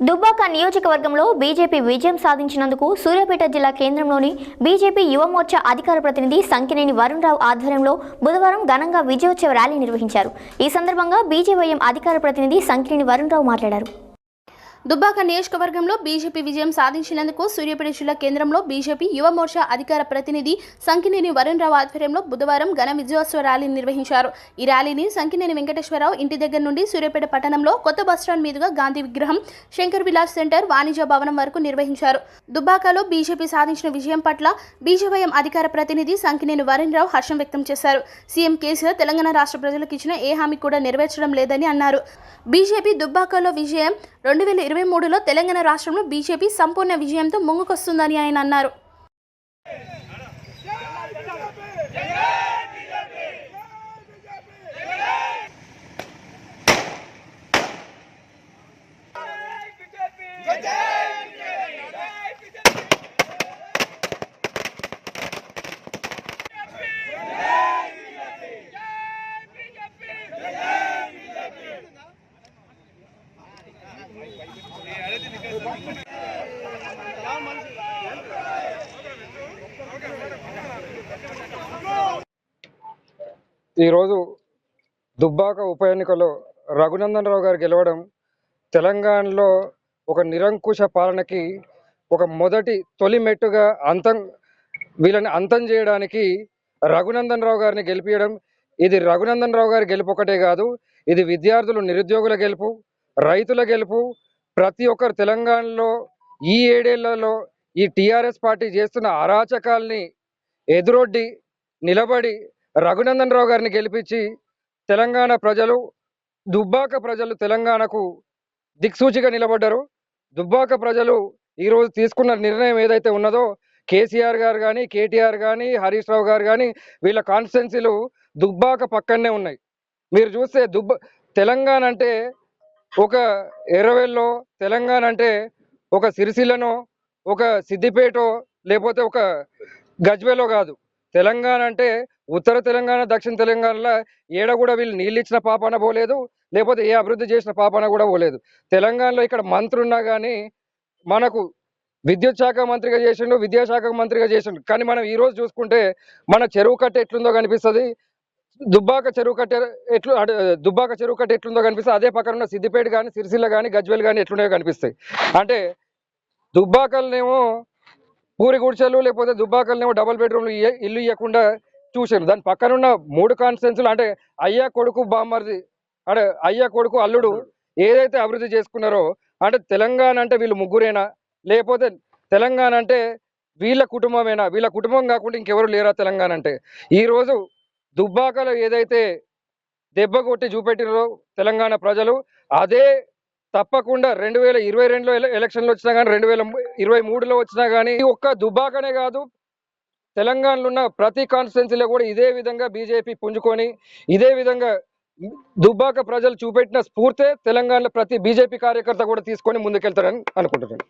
దుబ్బాక నియోజకవర్గంలో బీజేపీ విజయం సాధించినందుకు సూర్యాపేట జిల్లా కేంద్రంలోని బీజేపీ యువ మోర్చా అధికార ప్రతినిధి సంకినేని వరుణ్ రావు ఆధ్వర్యంలో బుధవారం ఘనంగా విజయోత్సవ ర్యాలీ నిర్వహించారు. ఈ సందర్భంగా బీజేవైఎం అధికార ప్రతినిధి సంకినేని వరుణ్ రావు మాట్లాడారు. దుబ్బాక నియోజకవర్గంలో బీజేపీ విజయం సాధించినందుకు సూర్యాపేట జిల్లా కేంద్రంలో బీజేపీ యువ మోర్చా అధికార ప్రతినిధి సంకినేని వరుణ్ రావు ఆధ్వర్యంలో బుధవారం ఘన విజయోత్సవ ర్యాలీని నిర్వహించారు. ఈ ర్యాలీని సంకినేని వెంకటేశ్వరరావు ఇంటి దగ్గర నుండి సూర్యాపేట పట్టణంలో కొత్త బస్టాండ్ మీదుగా గాంధీ విగ్రహం శంకర్ విలాస్ సెంటర్ వాణిజ్య భవనం వరకు నిర్వహించారు. దుబ్బాకలో బీజేపీ సాధించిన విజయం పట్ల బీజేవైఎం అధికార ప్రతినిధి సంకినేని వరుణ్ రావు హర్షం వ్యక్తం చేశారు. సీఎం కేసీఆర్ తెలంగాణ రాష్ట్ర ప్రజలకు ఇచ్చిన ఏ హామీ కూడా నెరవేర్చడం లేదని అన్నారు. బీజేపీ దుబ్బాకలో విజయం రెండు వేల ఇరవై మూడులో తెలంగాణ రాష్ట్రంలో బీజేపీ సంపూర్ణ విజయంతో ముంగుకొస్తుందని ఆయన అన్నారు. ఈరోజు దుబ్బాక ఉప ఎన్నికలో రఘునందన్ రావు గారు గెలవడం తెలంగాణలో ఒక నిరంకుశ పాలనకి ఒక మొదటి తొలి మెట్టుగా అంతం వీళ్ళని అంతం చేయడానికి రఘునందన్ రావు గారిని గెలిపించడం ఇది రఘునందన్ రావు గారి గెలుపు ఒకటే కాదు ఇది విద్యార్థులు నిరుద్యోగుల గెలుపు రైతుల గెలుపు. ప్రతి ఒక్కరు తెలంగాణలో ఈ ఏడేళ్ళలో ఈ టీఆర్ఎస్ పార్టీ చేస్తున్న అరాచకాల్ని ఎదురొడ్డి నిలబడి రఘునందన్ రావు గారిని గెలిపించి తెలంగాణ ప్రజలు దుబ్బాక ప్రజలు తెలంగాణకు దిక్సూచిగా నిలబడ్డారు. దుబ్బాక ప్రజలు ఈరోజు తీసుకున్న నిర్ణయం ఏదైతే ఉన్నదో కేసీఆర్ గారు కానీ కేటీఆర్ కానీ హరీష్ రావు గారు కానీ వీళ్ళ కాన్స్టిట్యున్సీలు దుబ్బాక పక్కనే ఉన్నాయి. మీరు చూస్తే దుబ్బ తెలంగాణ అంటే ఒక ఎర్రవెల్లో తెలంగాణ అంటే ఒక సిరిసిల్లనో ఒక సిద్దిపేటో లేకపోతే ఒక గజ్వేలో కాదు. తెలంగాణ అంటే ఉత్తర తెలంగాణ దక్షిణ తెలంగాణలో ఏడ కూడా వీళ్ళు నీళ్ళు ఇచ్చిన పాపన పోలేదు లేకపోతే ఏ అభివృద్ధి చేసిన పాపాన కూడా పోలేదు. తెలంగాణలో ఇక్కడ మంత్రి ఉన్నా కానీ మనకు విద్యుత్ శాఖ మంత్రిగా చేసిండు విద్యాశాఖ మంత్రిగా చేసిండు. కానీ మనం ఈరోజు చూసుకుంటే మన చెరువు కట్ట ఎట్లుందో కనిపిస్తుంది దుబ్బాక చెరువు కట్ట ఎట్లు దుబ్బాక చెరువు కట్ట ఎట్లుందో కనిపిస్తుంది అదే పక్కన ఉన్న సిద్దిపేట కానీ సిరిసిల్ల కానీ గజ్వేల్ కానీ ఎట్లున్నాయో కనిపిస్తాయి. అంటే దుబ్బాకలనేమో పూరి గుడిసెలు లేకపోతే దుబ్బాకల్నేమో డబుల్ బెడ్రూమ్లు ఇల్లు ఇవ్వకుండా చూశారు దాని పక్కన ఉన్న మూడు కాన్స్టిట్యున్సీలు అంటే అయ్యా కొడుకు బామ్మర్ది అంటే అయ్యా కొడుకు అల్లుడు ఏదైతే అభివృద్ధి చేసుకున్నారో అంటే తెలంగాణ అంటే వీళ్ళు ముగ్గురేనా? లేకపోతే తెలంగాణ అంటే వీళ్ళ కుటుంబమేనా? వీళ్ళ కుటుంబం కాకుండా ఇంకెవరు లేరా తెలంగాణ అంటే? ఈరోజు దుబ్బాకలో ఏదైతే దెబ్బ కొట్టి చూపెట్టినారో తెలంగాణ ప్రజలు అదే తప్పకుండా రెండు వేల ఇరవై రెండులో ఎలక్షన్లు వచ్చినా కానీ రెండు వేల ఇరవై మూడులో వచ్చినా కానీ ఒక్క దుబ్బాకనే కాదు. తెలంగాణలో ఉన్న ప్రతి కాన్స్టిట్యున్సీలో కూడా ఇదే విధంగా బీజేపీ పుంజుకొని ఇదే విధంగా దుబ్బాక ప్రజలు చూపెట్టిన స్ఫూర్తే తెలంగాణలో ప్రతి బీజేపీ కార్యకర్త కూడా తీసుకొని ముందుకెళ్తారని అనుకుంటున్నాను.